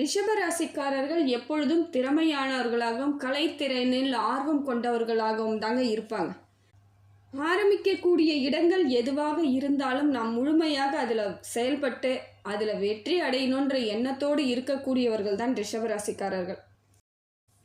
ரிஷபராசிக்காரர்கள் எப்பொழுதும் திறமையானவர்களாகவும் கலைத்திறனில் ஆர்வம் கொண்டவர்களாகவும் தாங்க இருப்பாங்க. ஆரம்பிக்கக்கூடிய இடங்கள் எதுவாக இருந்தாலும் நாம் முழுமையாக அதில் செயல்பட்டு அதில் வெற்றி அடையணுன்ற எண்ணத்தோடு இருக்கக்கூடியவர்கள் தான் ரிஷபராசிக்காரர்கள்.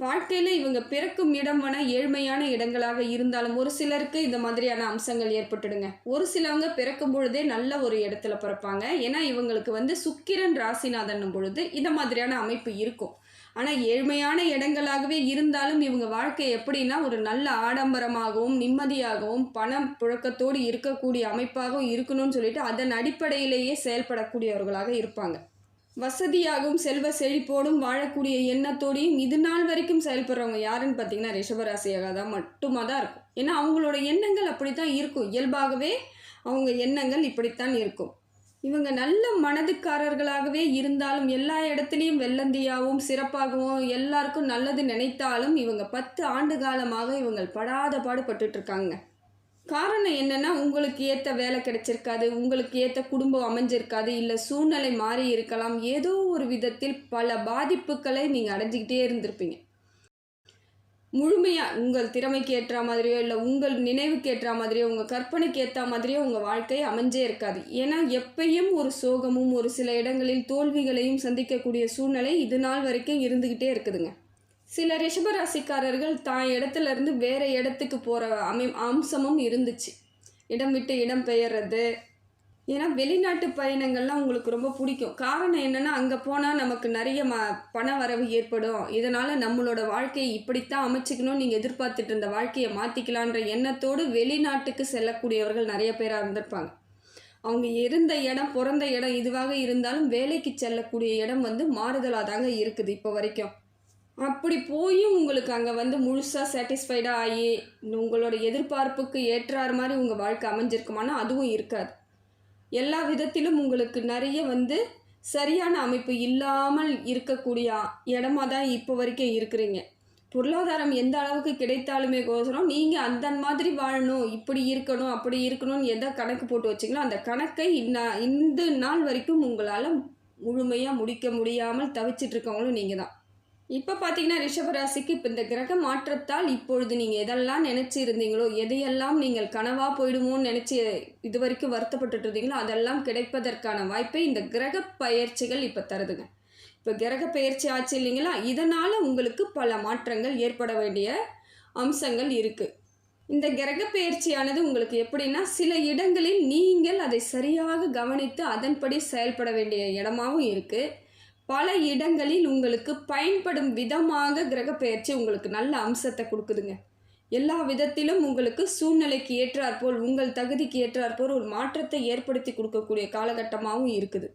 வாழ்க்கையில் இவங்க பிறக்கும் இடம் வேணா ஏழ்மையான இடங்களாக இருந்தாலும் ஒரு சிலருக்கு இந்த மாதிரியான அம்சங்கள் ஏற்பட்டுடுங்க. ஒரு சிலவங்க பிறக்கும் பொழுதே நல்ல ஒரு இடத்துல பிறப்பாங்க. ஏன்னா இவங்களுக்கு வந்து சுக்கிரன் ராசிநாதன் பொழுது இந்த மாதிரியான அமைப்பு இருக்கும். ஆனால் ஏழ்மையான இடங்களாகவே இருந்தாலும் இவங்க வாழ்க்கை எப்படின்னா ஒரு நல்ல ஆடம்பரமாகவும் நிம்மதியாகவும் பணம் புழக்கத்தோடு இருக்கக்கூடிய அமைப்பாகவும் இருக்கணும்னு சொல்லிட்டு அதன் அடிப்படையிலேயே செயல்படக்கூடியவர்களாக இருப்பாங்க. வசதியாகவும் செல்வ செழிப்போடும் வாழக்கூடிய எண்ணத்தோடையும் இது நாள் வரைக்கும் செயல்படுறவங்க யாருன்னு பார்த்தீங்கன்னா ரிஷபராசியாக தான் மட்டுமா தான் இருக்கும். ஏன்னா அவங்களோட எண்ணங்கள் அப்படி தான் இருக்கும். இயல்பாகவே அவங்க எண்ணங்கள் இப்படித்தான் இருக்கும். இவங்க நல்ல மனதுக்காரர்களாகவே இருந்தாலும் எல்லா இடத்துலையும் வெள்ளந்தியாகவும் சிறப்பாகவும் எல்லாருக்கும் நல்லது நினைத்தாலும் இவங்க பத்து ஆண்டு காலமாக இவங்கள் படாத பாடுபட்டுட்டு இருக்காங்க. காரணம் என்னென்னா உங்களுக்கு ஏற்ற வேலை கிடைச்சிருக்காது உங்களுக்கு ஏற்ற குடும்பம் அமைஞ்சிருக்காது இல்லை சூழ்நிலை மாறி இருக்கலாம். ஏதோ ஒரு விதத்தில் பல பாதிப்புகளை நீங்கள் அடைஞ்சிக்கிட்டே இருந்திருப்பீங்க. முழுமையாக உங்கள் திறமைக்கு ஏற்ற மாதிரியோ இல்லை உங்கள் நினைவுக்கு ஏற்ற மாதிரியோ உங்கள் கற்பனைக்கு ஏற்ற மாதிரியோ உங்கள் வாழ்க்கை அமைஞ்சே இருக்காது. ஏன்னா எப்பயும் ஒரு சோகமும் ஒரு சில இடங்களில் தோல்விகளையும் சந்திக்கக்கூடிய சூழ்நிலை இது நாள் வரைக்கும் இருந்துக்கிட்டே இருக்குதுங்க. சில ரிஷபராசிக்காரர்கள் தான் இடத்துல இருந்து வேற இடத்துக்கு போகிற அமை அம்சமும் இருந்துச்சு. இடம் விட்டு இடம் பெயர்றது. ஏன்னா வெளிநாட்டு பயணங்கள்லாம் உங்களுக்கு ரொம்ப பிடிக்கும். காரணம் என்னென்னா அங்கே போனால் நமக்கு நிறைய ம பண வரவு ஏற்படும். இதனால் நம்மளோட வாழ்க்கையை இப்படித்தான் அமைச்சிக்கணும் நீங்கள் எதிர்பார்த்துட்டு இருந்த வாழ்க்கையை மாற்றிக்கலான்ற எண்ணத்தோடு வெளிநாட்டுக்கு செல்லக்கூடியவர்கள் நிறைய பேராக இருந்திருப்பாங்க. அவங்க இருந்த இடம் பிறந்த இடம் இதுவாக இருந்தாலும் வேலைக்கு செல்லக்கூடிய இடம் வந்து மாறுதலாக தாங்க இருக்குது இப்போ வரைக்கும். அப்படி போயும் உங்களுக்கு அங்கே வந்து முழுசாக சாட்டிஸ்ஃபைடாக ஆகி உங்களோட எதிர்பார்ப்புக்கு ஏற்றார் மாதிரி உங்கள் வாழ்க்கை அமைஞ்சிருக்குமானா அதுவும் இருக்காது. எல்லா விதத்திலும் உங்களுக்கு நிறைய வந்து சரியான அமைப்பு இல்லாமல் இருக்கக்கூடிய இடமா தான் இப்போ வரைக்கும் இருக்கிறீங்க. பொருளாதாரம் எந்த அளவுக்கு கிடைத்தாலுமே கோசரம் நீங்கள் அந்த மாதிரி வாழணும் இப்படி இருக்கணும் அப்படி இருக்கணும்னு எதை கணக்கு போட்டு வச்சிங்களோ அந்த கணக்கை இன்ன இந்த நாள் வரைக்கும் உங்களால் முழுமையாக முடிக்க முடியாமல் தவிச்சிட்டு இருக்கவங்களும் நீங்கள் தான் இப்போ பார்த்தீங்கன்னா ரிஷபராசிக்கு இப்போ இந்த கிரக மாற்றத்தால் இப்பொழுது நீங்கள் எதெல்லாம் நினச்சி இருந்தீங்களோ எதையெல்லாம் நீங்கள் கனவாக போயிடுமோன்னு நினச்சி இது வரைக்கும் வருத்தப்பட்டுட்டு இருந்தீங்களோ அதெல்லாம் கிடைப்பதற்கான வாய்ப்பை இந்த கிரக பயிற்சிகள் இப்போ தருதுங்க. இப்போ கிரக பயிற்சி ஆச்சு இல்லைங்களா? இதனால் உங்களுக்கு பல மாற்றங்கள் ஏற்பட வேண்டிய அம்சங்கள் இருக்குது இந்த கிரக பயிற்சியானது உங்களுக்கு எப்படின்னா சில இடங்களில் நீங்கள் அதை சரியாக கவனித்து அதன்படி செயல்பட வேண்டிய இடமாவும் இருக்குது பல இடங்களில் உங்களுக்கு பயன்படும் விதமாக கிரகப்பெயர்ச்சி உங்களுக்கு நல்ல அம்சத்தை கொடுக்குதுங்க. எல்லா விதத்திலும் உங்களுக்கு சூழ்நிலைக்கு ஏற்றாற்போல் உங்கள் தகுதிக்கு ஏற்றாற்போல் ஒரு மாற்றத்தை ஏற்படுத்தி கொடுக்கக்கூடிய காலகட்டமாகவும் இருக்குது.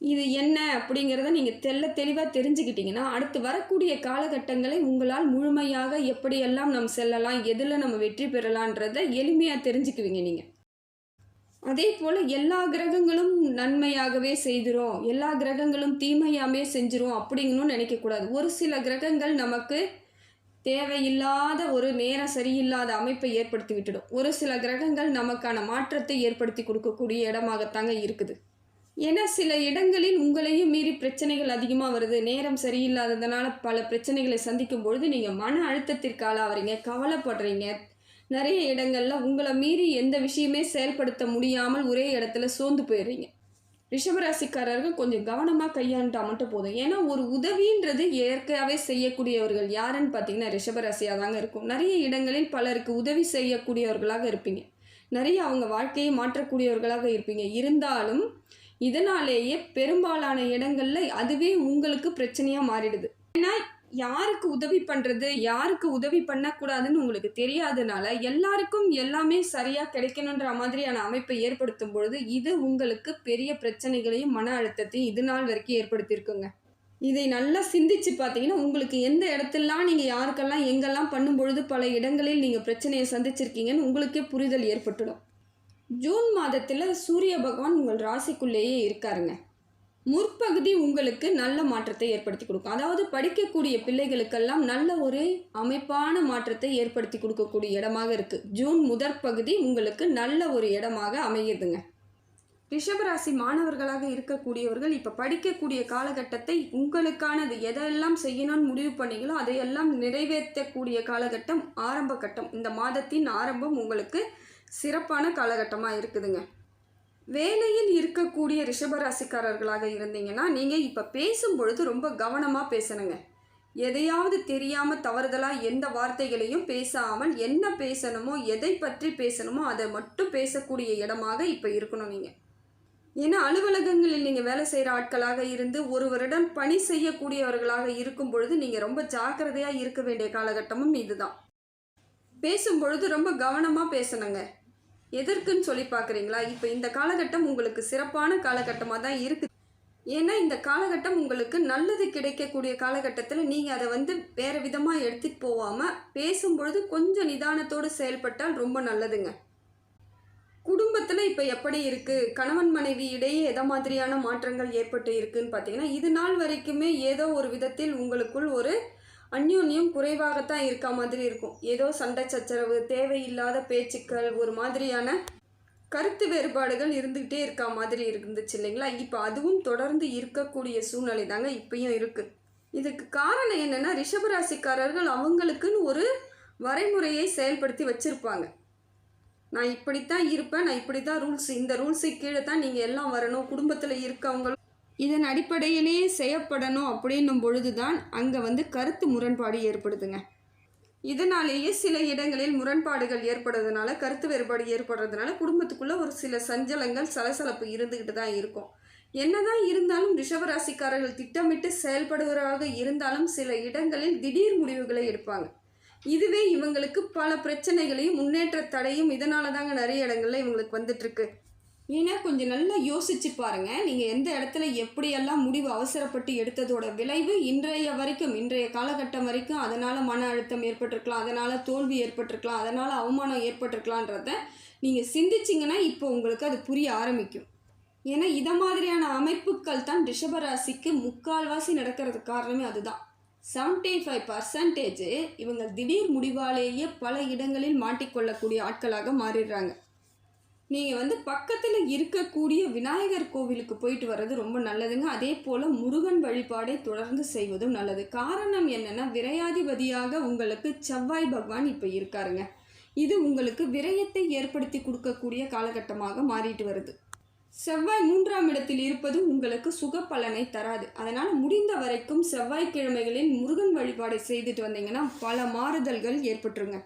இது என்ன அப்படிங்கிறத நீங்கள் தெல்ல தெளிவாக தெரிஞ்சுக்கிட்டீங்கன்னா அடுத்து வரக்கூடிய காலகட்டங்களை உங்களால் முழுமையாக எப்படியெல்லாம் நம்ம செல்லலாம் எதில் நம்ம வெற்றி பெறலான்றதை எளிமையாக தெரிஞ்சுக்குவீங்க நீங்கள் அதே போல் எல்லா கிரகங்களும் நன்மையாகவே செய்திரும். எல்லா கிரகங்களும் தீமையாமே செஞ்சிரும் அப்படிங்கணும்னு நினைக்கக்கூடாது ஒரு சில கிரகங்கள் நமக்கு தேவையில்லாத ஒரு நேரம் சரியில்லாத அமைப்பை ஏற்படுத்தி விட்டுடும். ஒரு சில கிரகங்கள் நமக்கான மாற்றத்தை ஏற்படுத்தி கொடுக்கக்கூடிய இடமாகத்தாங்க இருக்குது. ஏன்னா சில இடங்களில் உங்களையும் மீறி பிரச்சனைகள் அதிகமாக வருது. நேரம் சரியில்லாததுனால பல பிரச்சனைகளை சந்திக்கும் பொழுது நீங்கள் மன அழுத்தத்திற்கு ஆளாகிறீங்க கவலைப்படுறீங்க. நிறைய இடங்களில் உங்களை மீறி எந்த விஷயமே செயல்படுத்த முடியாமல் ஒரே இடத்துல சோர்ந்து போயிடுறீங்க. ரிஷபராசிக்காரர்கள் கொஞ்சம் கவனமாக கையாண்டா மட்டும் போதும். ஏன்னா ஒரு உதவின்றது இயற்கையாகவே செய்யக்கூடியவர்கள் யாருன்னு பார்த்தீங்கன்னா ரிஷபராசியாக தாங்க இருக்கும். நிறைய இடங்களில் பலருக்கு உதவி செய்யக்கூடியவர்களாக இருப்பீங்க. நிறைய அவங்க வாழ்க்கையை மாற்றக்கூடியவர்களாக இருப்பீங்க. இருந்தாலும் இதனாலேயே பெரும்பாலான இடங்களில் அதுவே உங்களுக்கு பிரச்சனையாக மாறிடுது. ஏன்னா யாருக்கு உதவி பண்ணுறது யாருக்கு உதவி பண்ணக்கூடாதுன்னு உங்களுக்கு தெரியாதனால எல்லாருக்கும் எல்லாமே சரியாக கிடைக்கணுன்ற மாதிரியான அமைப்பை ஏற்படுத்தும் பொழுது இது உங்களுக்கு பெரிய பிரச்சனைகளையும் மன அழுத்தத்தையும் இது நாள் வரைக்கும் ஏற்படுத்தியிருக்குங்க. இதை நல்லா சிந்திச்சு பார்த்தீங்கன்னா உங்களுக்கு எந்த இடத்துலலாம் நீங்கள் யாருக்கெல்லாம் எங்கெல்லாம் பண்ணும்பொழுது பல இடங்களில் நீங்கள் பிரச்சனையை சந்திச்சிருக்கீங்கன்னு உங்களுக்கே புரிதல் ஏற்பட்டுடும். ஜூன் மாதத்தில் சூரிய பகவான் உங்கள் ராசிக்குள்ளேயே இருக்காருங்க. முற்பகுதி உங்களுக்கு நல்ல மாற்றத்தை ஏற்படுத்தி கொடுக்கும். அதாவது படிக்கக்கூடிய பிள்ளைகளுக்கெல்லாம் நல்ல ஒரு அமைப்பான மாற்றத்தை ஏற்படுத்தி கொடுக்கக்கூடிய இடமாக இருக்குது ஜூன் முதற் பகுதி உங்களுக்கு நல்ல ஒரு இடமாக அமையுதுங்க ரிஷபராசி மாணவர்களாக இருக்கக்கூடியவர்கள் இப்போ படிக்கக்கூடிய காலகட்டத்தை உங்களுக்கானது எதெல்லாம் செய்யணும்னு முடிவு பண்ணீங்களோ அதையெல்லாம் நிறைவேற்றக்கூடிய காலகட்டம் ஆரம்ப கட்டம். இந்த மாதத்தின் ஆரம்பம் உங்களுக்கு சிறப்பான காலகட்டமாக இருக்குதுங்க. வேலையில் இருக்கக்கூடிய ரிஷபராசிக்காரர்களாக இருந்தீங்கன்னா நீங்கள் இப்போ பேசும்பொழுது ரொம்ப கவனமாக பேசணுங்க. எதையாவது தெரியாமல் தவறுதலாக எந்த வார்த்தைகளையும் பேசாமல் என்ன பேசணுமோ எதை பற்றி பேசணுமோ அதை மட்டும் பேசக்கூடிய இடமாக இப்போ இருக்கணும் நீங்கள் ஏன்னா அலுவலகங்களில் நீங்கள் வேலை செய்கிற ஆட்களாக இருந்து ஒருவரிடம் பணி செய்யக்கூடியவர்களாக இருக்கும் பொழுது நீங்கள் ரொம்ப ஜாக்கிரதையாக இருக்க வேண்டிய காலகட்டமும் இதுதான். பேசும்பொழுது ரொம்ப கவனமாக பேசணுங்க. எதற்குன்னு சொல்லி பார்க்குறீங்களா? இப்போ இந்த காலகட்டம் உங்களுக்கு சிறப்பான காலகட்டமாக தான் இருக்குது. ஏன்னா இந்த காலகட்டம் உங்களுக்கு நல்லது கிடைக்கக்கூடிய காலகட்டத்தில் நீங்கள் அதை வந்து வேறு விதமாக எடுத்துகிட்டு போகாமல் பேசும்பொழுது கொஞ்சம் நிதானத்தோடு செயல்பட்டால் ரொம்ப நல்லதுங்க. குடும்பத்தில் இப்போ எப்படி இருக்குது கணவன் மனைவி இடையே எதை மாதிரியான மாற்றங்கள் ஏற்பட்டு இருக்குன்னு பார்த்தீங்கன்னா இது நாள் வரைக்குமே ஏதோ ஒரு விதத்தில் உங்களுக்குள் ஒரு அந்யோன்யம் குறைவாகத்தான் இருக்க மாதிரி இருக்கும். ஏதோ சண்டை சச்சரவு தேவையில்லாத பேச்சுக்கள் ஒரு மாதிரியான கருத்து வேறுபாடுகள் இருந்துக்கிட்டே இருக்க மாதிரி இருந்துச்சு இல்லைங்களா? இப்போ அதுவும் தொடர்ந்து இருக்கக்கூடிய சூழ்நிலை தாங்க இப்பயும் இருக்குது இதுக்கு காரணம் என்னென்னா ரிஷபராசிக்காரர்கள் அவங்களுக்குன்னு ஒரு வரைமுறையை செயல்படுத்தி வச்சுருப்பாங்க. நான் இப்படித்தான் இருப்பேன் நான் இப்படி தான் ரூல்ஸ் இந்த ரூல்ஸுக்கு கீழே தான் நீங்கள் எல்லாம் வரணும் குடும்பத்தில் இருக்கவங்களும் இதன் அடிப்படையிலேயே செய்யப்படணும் அப்படின்னும் பொழுது தான் அங்கே வந்து கருத்து முரண்பாடு ஏற்படுதுங்க. இதனாலேயே சில இடங்களில் முரண்பாடுகள் ஏற்படுறதுனால கருத்து வேறுபாடு ஏற்படுறதுனால குடும்பத்துக்குள்ளே ஒரு சில சஞ்சலங்கள் சலசலப்பு இருந்துக்கிட்டு தான் இருக்கும். என்னதான் இருந்தாலும் ரிஷபராசிக்காரர்கள் திட்டமிட்டு செயல்படுகிறவராக இருந்தாலும் சில இடங்களில் திடீர் முடிவுகளை எடுப்பாங்க. இதுவே இவங்களுக்கு பல பிரச்சனைகளையும் முன்னேற்ற தடையும் இதனால தாங்க நிறைய இடங்கள்ல இவங்களுக்கு வந்துட்டு இருக்கு. ஏன்னா கொஞ்சம் நல்லா யோசிச்சு பாருங்க. நீங்கள் எந்த இடத்துல எப்படியெல்லாம் முடிவு அவசரப்பட்டு எடுத்ததோட விளைவு இன்றைய வரைக்கும் இன்றைய காலகட்டம் வரைக்கும் அதனால் மன அழுத்தம் ஏற்பட்டிருக்கலாம் அதனால் தோல்வி ஏற்பட்டிருக்கலாம் அதனால் அவமானம் ஏற்பட்டிருக்கலான்றத நீங்கள் சிந்திச்சிங்கன்னா இப்போ உங்களுக்கு அது புரிய ஆரம்பிக்கும். ஏன்னா இதை மாதிரியான அமைப்புகள் தான் ரிஷபராசிக்கு முக்கால்வாசி நடக்கிறதுக்கு காரணமே அதுதான். செவன்டி ஃபைவ் பர்சன்டேஜ் இவங்க திடீர் முடிவாலேயே பல இடங்களில் மாட்டிக்கொள்ளக்கூடிய ஆட்களாக மாறிடுறாங்க. நீங்கள் வந்து பக்கத்தில் இருக்கக்கூடிய விநாயகர் கோவிலுக்கு போயிட்டு வர்றது ரொம்ப நல்லதுங்க. அதே போல் முருகன் வழிபாடை தொடர்ந்து செய்வதும் நல்லது. காரணம் என்னென்னா விரையாதிபதியாக உங்களுக்கு செவ்வாய் பகவான் இப்போ இருக்காருங்க. இது உங்களுக்கு விரயத்தை ஏற்படுத்தி கொடுக்கக்கூடிய காலகட்டமாக மாறிட்டு வருது. செவ்வாய் மூன்றாம் இடத்தில் இருப்பது உங்களுக்கு சுக பலனை தராது. அதனால் முடிந்த வரைக்கும் செவ்வாய்க்கிழமைகளில் முருகன் வழிபாடை செய்துட்டு வந்தீங்கன்னா பல மாறுதல்கள் ஏற்பட்டுருங்க.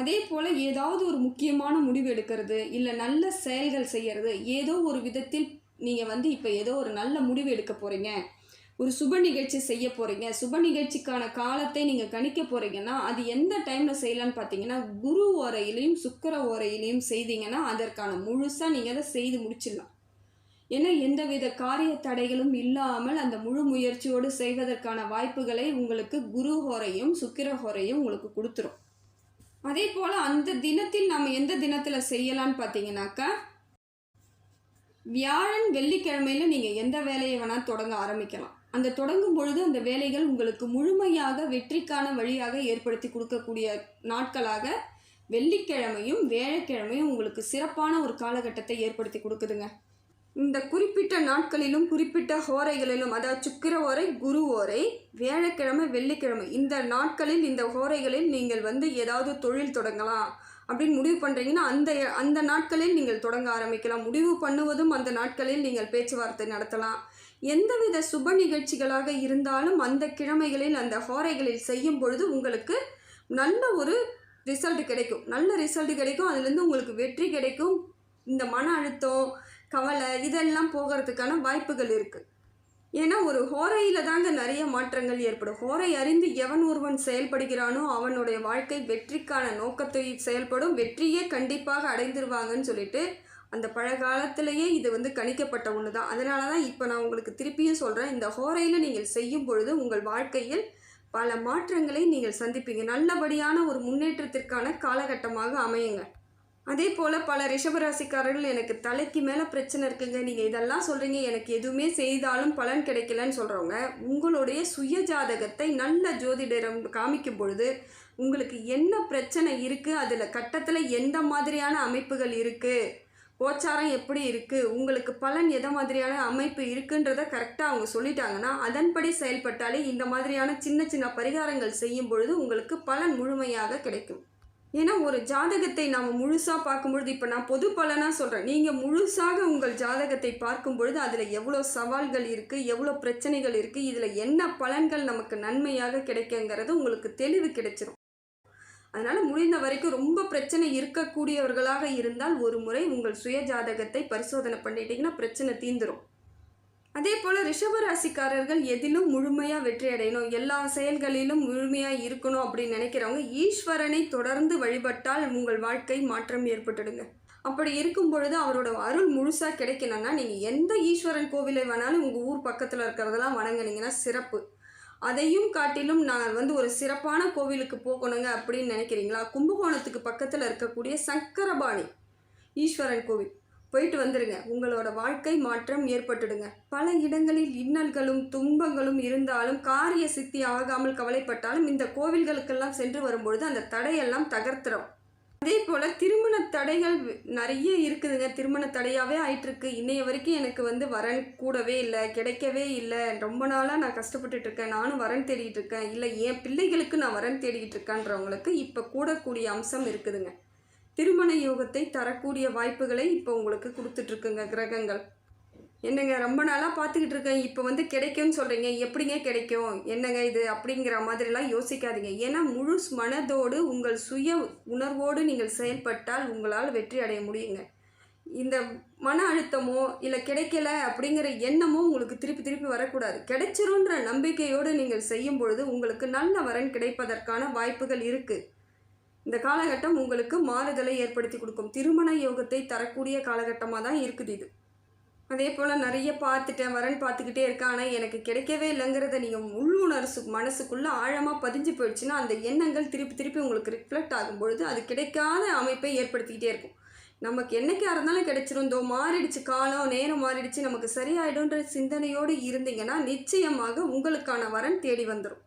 அதே போல் ஏதாவது ஒரு முக்கியமான முடிவு எடுக்கிறது இல்லை நல்ல செயல்கள் செய்கிறது ஏதோ ஒரு விதத்தில் நீங்கள் வந்து இப்போ ஏதோ ஒரு நல்ல முடிவு எடுக்க போகிறீங்க ஒரு சுப நிகழ்ச்சி செய்ய போகிறீங்க சுப நிகழ்ச்சிக்கான காலத்தை நீங்கள் கணிக்க போகிறீங்கன்னா அது எந்த டைமில் செய்யலான்னு பார்த்தீங்கன்னா குரு ஓரையிலையும் சுக்கர ஓரையிலையும் செய்தீங்கன்னா அதற்கான முழுசாக நீங்கள் அதை செய்து முடிச்சிடலாம். ஏன்னா எந்தவித காரிய தடைகளும் இல்லாமல் அந்த முழு முயற்சியோடு செய்வதற்கான வாய்ப்புகளை உங்களுக்கு குரு ஹோரையும் சுக்கிர ஹோரையும் உங்களுக்கு கொடுத்துரும். அதே போல் அந்த தினத்தில் நாம் எந்த தினத்தில் செய்யலான்னு பார்த்தீங்கன்னாக்கா வியாழன் வெள்ளிக்கிழமையில் நீங்கள் எந்த வேலையை வேணால் தொடங்க ஆரம்பிக்கலாம். அந்த தொடங்கும் பொழுது அந்த வேலைகள் உங்களுக்கு முழுமையாக வெற்றிக்கான வழியாக ஏற்படுத்தி கொடுக்கக்கூடிய நாட்களாக வெள்ளிக்கிழமையும் வேலைக்கிழமையும் உங்களுக்கு சிறப்பான ஒரு காலகட்டத்தை ஏற்படுத்தி கொடுக்குதுங்க. இந்த குறிப்பிட்ட நாட்களிலும் குறிப்பிட்ட ஹோரைகளிலும் அதாவது சுக்கிர ஓரை குரு ஓரை வியாழக்கிழமை வெள்ளிக்கிழமை இந்த நாட்களில் இந்த ஹோரைகளில் நீங்கள் வந்து ஏதாவது தொழில் தொடங்கலாம் அப்படின்னு முடிவு பண்ணுறீங்கன்னா அந்த அந்த நாட்களில் நீங்கள் தொடங்க ஆரம்பிக்கலாம். முடிவு பண்ணுவதும் அந்த நாட்களில் நீங்கள் பேச்சுவார்த்தை நடத்தலாம். எந்தவித சுப நிகழ்ச்சிகளாக இருந்தாலும் அந்த கிழமைகளில் அந்த ஹோரைகளில் செய்யும் பொழுது உங்களுக்கு நல்ல ஒரு ரிசல்ட் கிடைக்கும். நல்ல ரிசல்ட் கிடைக்கும். அதுலேருந்து உங்களுக்கு வெற்றி கிடைக்கும். இந்த மன அழுத்தம் கவலை இதெல்லாம் போகிறதுக்கான வாய்ப்புகள் இருக்குது ஏன்னா ஒரு ஹோரையில் தாங்க நிறைய மாற்றங்கள் ஏற்படும். ஹோரை அறிந்து எவன் ஒருவன் செயல்படுகிறானோ அவனுடைய வாழ்க்கை வெற்றிக்கான நோக்கத்தை செயல்படும். வெற்றியே கண்டிப்பாக அடைந்துருவாங்கன்னு சொல்லிட்டு அந்த பழகாலத்திலேயே இது வந்து கணிக்கப்பட்ட ஒன்று தான் அதனால தான் இப்போ நான் உங்களுக்கு திருப்பியும் சொல்கிறேன் இந்த ஹோரையில் நீங்கள் செய்யும் பொழுது உங்கள் வாழ்க்கையில் பல மாற்றங்களை நீங்கள் சந்திப்பீங்க. நல்லபடியான ஒரு முன்னேற்றத்திற்கான காலகட்டமாக அமையுங்க. அதே போல் பல ரிஷபராசிக்காரர்கள் எனக்கு தலைக்கு மேலே பிரச்சனை இருக்குங்க. நீங்கள் இதெல்லாம் சொல்கிறீங்க எனக்கு எதுவுமே செய்தாலும் பலன் கிடைக்கலன்னு சொல்கிறவங்க உங்களுடைய சுய ஜாதகத்தை நல்ல ஜோதிடரம் காமிக்கும் பொழுது உங்களுக்கு என்ன பிரச்சனை இருக்குது அதில் கட்டத்தில் எந்த மாதிரியான அமைப்புகள் இருக்குது கோச்சாரம் எப்படி இருக்குது உங்களுக்கு பலன் எதை மாதிரியான அமைப்பு இருக்குன்றத கரெக்டாக அவங்க சொல்லிட்டாங்கன்னா அதன்படி செயல்பட்டாலே இந்த மாதிரியான சின்ன சின்ன பரிகாரங்கள் செய்யும் பொழுது உங்களுக்கு பலன் முழுமையாக கிடைக்கும். ஏன்னா ஒரு ஜாதகத்தை நாம் முழுசாக பார்க்கும்பொழுது இப்போ நான் பொது பலனாக சொல்கிறேன் நீங்கள் முழுசாக உங்கள் ஜாதகத்தை பார்க்கும் பொழுது அதில் எவ்வளோ சவால்கள் இருக்குது எவ்வளோ பிரச்சனைகள் இருக்குது இதில் என்ன பலன்கள் நமக்கு நன்மையாக கிடைக்குங்கிறது உங்களுக்கு தெளிவு கிடைச்சிரும். அதனால் முடிந்த வரைக்கும் ரொம்ப பிரச்சனை இருக்கக்கூடியவர்களாக இருந்தால் ஒரு முறை உங்கள் சுய ஜாதகத்தை பரிசோதனை பண்ணிட்டீங்கன்னா பிரச்சனை தீந்துடும் அதே போல் ரிஷபராசிக்காரர்கள் எதிலும் முழுமையாக வெற்றி அடையணும். எல்லா செயல்களிலும் முழுமையாக இருக்கணும் அப்படின்னு நினைக்கிறவங்க ஈஸ்வரனை தொடர்ந்து வழிபட்டால் உங்கள் வாழ்க்கை மாற்றம் ஏற்பட்டுடுங்க. அப்படி இருக்கும் பொழுது அவரோட அருள் முழுசாக கிடைக்கணும்னா நீங்கள் எந்த ஈஸ்வரன் கோவிலை வேணாலும் உங்கள் ஊர் பக்கத்தில் இருக்கிறதெல்லாம் வணங்குனீங்கன்னா சிறப்பு. அதையும் காட்டிலும் நான் வந்து ஒரு சிறப்பான கோவிலுக்கு போகணுங்க அப்படின்னு நினைக்கிறீங்களா? கும்பகோணத்துக்கு பக்கத்தில் இருக்கக்கூடிய சக்கரபாணி ஈஸ்வரன் கோவில். போயிட்டு வந்துடுங்க உங்களோட வாழ்க்கை மாற்றம் ஏற்பட்டுடுங்க. பல இடங்களில் இன்னல்களும் துன்பங்களும் இருந்தாலும் காரிய சித்தி ஆகாமல் கவலைப்பட்டாலும் இந்த கோவில்களுக்கெல்லாம் சென்று வரும்பொழுது அந்த தடையெல்லாம் தகர்த்துறோம் அதே போல் திருமண தடைகள் நிறைய இருக்குதுங்க. திருமண தடையாகவே ஆயிட்டுருக்கு. இன்னைய வரைக்கும் எனக்கு வந்து வரன் கூடவே இல்லை கிடைக்கவே இல்லை. ரொம்ப நாளாக நான் கஷ்டப்பட்டுட்டு இருக்கேன். நானும் வரன் தேடிட்டு இருக்கேன். இல்லை என் பிள்ளைகளுக்கு நான் வரன் தேடிக்கிட்டு இருக்கேன்றவங்களுக்கு இப்போ கூடக்கூடிய அம்சம் இருக்குதுங்க. திருமண யோகத்தை தரக்கூடிய வாய்ப்புகளை இப்போ உங்களுக்கு கொடுத்துட்ருக்குங்க கிரகங்கள். என்னங்க ரொம்ப நாளாக பார்த்துக்கிட்டு இருக்கேன். இப்போ வந்து கிடைக்கும்னு சொல்கிறீங்க எப்படிங்க கிடைக்கும்? என்னங்க இது? அப்படிங்கிற மாதிரிலாம் யோசிக்காதீங்க. ஏன்னா முழு மனதோடு உங்கள் சுய உணர்வோடு நீங்கள் செயல்பட்டால் உங்களால் வெற்றி அடைய முடியுங்க. இந்த மன அழுத்தமோ இல்லை கிடைக்கல அப்படிங்கிற எண்ணமோ உங்களுக்கு திருப்பி திருப்பி வரக்கூடாது. கிடைச்சிருன்ற நம்பிக்கையோடு நீங்கள் செய்யும் பொழுது உங்களுக்கு நல்ல வரன் கிடைப்பதற்கான வாய்ப்புகள் இருக்குது இந்த காலகட்டம் உங்களுக்கு மாறுதலை ஏற்படுத்தி கொடுக்கும். திருமண யோகத்தை தரக்கூடிய காலகட்டமாக தான் இருக்குது இது. அதே போல் நிறைய பார்த்துட்டேன் வரன் பார்த்துக்கிட்டே இருக்கேன். ஆனால் எனக்கு கிடைக்கவே இல்லைங்கிறத நீங்கள் உள்ளுணர்சு மனசுக்குள்ளே ஆழமாக பதிஞ்சு போயிடுச்சுன்னா அந்த எண்ணங்கள் திருப்பி திருப்பி உங்களுக்கு ரிஃப்ளெக்ட் ஆகும் பொழுது அது கிடைக்காத அமைப்பை ஏற்படுத்திக்கிட்டே இருக்கும். நமக்கு என்னைக்கா இருந்தாலும் கிடைச்சிருந்தோ மாறிடுச்சு காலம் நேரம் மாறிடுச்சு நமக்கு சரியாயிடும்ன்ற சிந்தனையோடு இருந்தீங்கன்னா நிச்சயமாக உங்களுக்கான வரன் தேடி வந்துடும்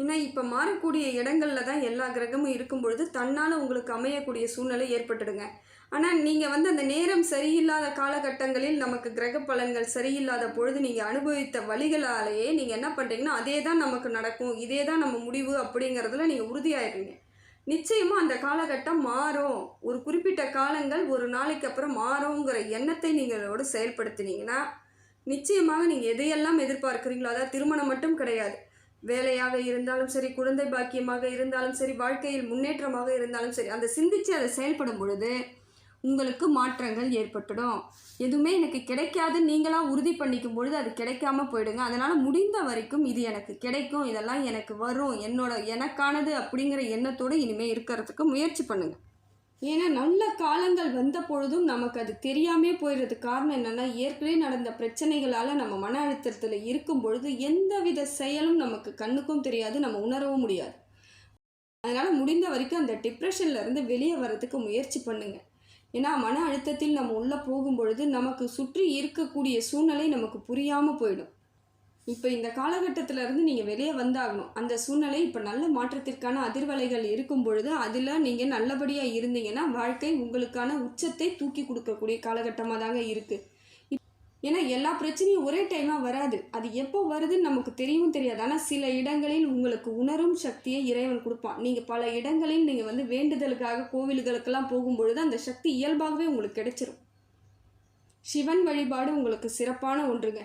ஏன்னா இப்போ மாறக்கூடிய இடங்களில் தான் எல்லா கிரகமும் இருக்கும் பொழுது தன்னால் உங்களுக்கு அமையக்கூடிய சூழ்நிலை ஏற்பட்டுடுங்க. ஆனால் நீங்கள் வந்து அந்த நேரம் சரியில்லாத காலகட்டங்களில் நமக்கு கிரக பலன்கள் சரியில்லாத பொழுது நீங்கள் அனுபவித்த வழிகளாலேயே நீங்கள் என்ன பண்ணுறீங்கன்னா அதே தான் நமக்கு நடக்கும் இதே தான் நம்ம முடிவு அப்படிங்கிறதுல நீங்கள் உறுதியாயிருங்க நிச்சயமாக அந்த காலகட்டம் மாறும். ஒரு குறிப்பிட்ட காலங்கள் ஒரு நாளைக்கு அப்புறம் மாறுங்கிற எண்ணத்தை நீங்களோடு செயல்படுத்தினீங்கன்னா நிச்சயமாக நீங்கள் எதையெல்லாம் எதிர்பார்க்குறீங்களோ அதாவது திருமணம் மட்டும் கிடையாது வேலையாக இருந்தாலும் சரி குழந்தை பாக்கியமாக இருந்தாலும் சரி வாழ்க்கையில் முன்னேற்றமாக இருந்தாலும் சரி அதை சிந்தித்து அதை செயல்படும் பொழுது உங்களுக்கு மாற்றங்கள் ஏற்பட்டுடும். எதுவுமே எனக்கு கிடைக்காது நீங்களாக உறுதி பண்ணிக்கும் பொழுது அது கிடைக்காம போயிடுங்க. அதனால் முடிந்த வரைக்கும் இது எனக்கு கிடைக்கும் இதெல்லாம் எனக்கு வரும் என்னோட எனக்கானது அப்படிங்கிற எண்ணத்தோடு இனிமேல் இருக்கிறதுக்கு முயற்சி பண்ணுங்கள் ஏன்னா நல்ல காலங்கள் வந்த பொழுதும் நமக்கு அது தெரியாமே போயிடுறது. காரணம் என்னென்னா ஏற்கனவே நடந்த பிரச்சனைகளால் நம்ம மன அழுத்தத்தில் இருக்கும் பொழுது எந்தவித செயலும் நமக்கு கண்ணுக்கும் தெரியாது நம்ம உணரவும் முடியாது. அதனால் முடிந்த வரைக்கும் அந்த டிப்ரெஷன்லேருந்து வெளியே வர்றதுக்கு முயற்சி பண்ணுங்கள் ஏன்னா மன அழுத்தத்தில் நம்ம உள்ளே போகும் பொழுது நமக்கு சுற்றி இருக்கக்கூடிய சூழ்நிலை நமக்கு புரியாமல் போயிடும். இப்போ இந்த காலகட்டத்தில் இருந்து நீங்கள் வெளியே வந்தாகணும். அந்த சூழ்நிலை இப்போ நல்ல மாற்றத்திற்கான அதிர்வலைகள் இருக்கும் பொழுது அதில் நீங்கள் நல்லபடியாக இருந்தீங்கன்னா வாழ்க்கை உங்களுக்கான உச்சத்தை தூக்கி கொடுக்கக்கூடிய காலகட்டமாக தாங்க இருக்குது ஏன்னா எல்லா பிரச்சனையும் ஒரே டைமாக வராது. அது எப்போ வருதுன்னு நமக்கு தெரியவும் தெரியாது. ஆனால் சில இடங்களில் உங்களுக்கு உணரும் சக்தியை இறைவன் கொடுப்பான். நீங்கள் பல இடங்களில் நீங்கள் வந்து வேண்டுதலுக்காக கோவில்களுக்கெல்லாம் போகும்பொழுது அந்த சக்தி இயல்பாகவே உங்களுக்கு கிடைச்சிரும். சிவன் வழிபாடு உங்களுக்கு சிறப்பான ஒன்றுங்க.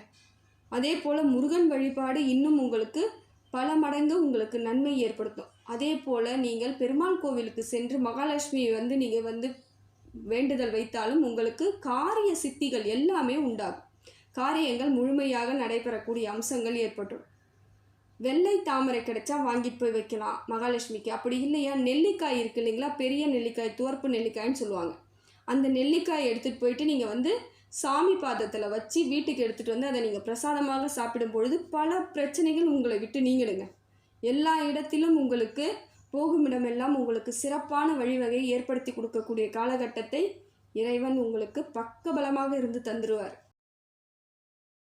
அதே போல் முருகன் வழிபாடு இன்னும் உங்களுக்கு பல மடங்கு உங்களுக்கு நன்மை ஏற்படுத்தும். அதே போல் நீங்கள் பெருமாள் கோவிலுக்கு சென்று மகாலட்சுமி வந்து நீங்கள் வந்து வேண்டுதல் வைத்தாலும் உங்களுக்கு காரிய சித்திகள் எல்லாமே உண்டாகும். காரியங்கள் முழுமையாக நடைபெறக்கூடிய அம்சங்கள் ஏற்பட்டுடும் வெள்ளை தாமரை கிடைச்சா வாங்கிட்டு போய் வைக்கலாம் மகாலட்சுமிக்கு. அப்படி இல்லையா? நெல்லிக்காய் இருக்கு இல்லைங்களா? பெரிய நெல்லிக்காய் துவர்ப்பு நெல்லிக்காய்ன்னு சொல்லுவாங்க. அந்த நெல்லிக்காய் எடுத்துகிட்டு போயிட்டு நீங்கள் வந்து சாமி பாதத்தில் வச்சு வீட்டுக்கு எடுத்துகிட்டு வந்து அதை நீங்கள் பிரசாதமாக சாப்பிடும் பொழுது பல பிரச்சனைகள் உங்களை விட்டு நீங்கிடுங்க. எல்லா இடத்திலும் உங்களுக்கு போகும் இடமெல்லாம் உங்களுக்கு சிறப்பான வழிவகை ஏற்படுத்தி கொடுக்கக்கூடிய காலகட்டத்தை இறைவன் உங்களுக்கு பக்கபலமாக இருந்து தந்துடுவார்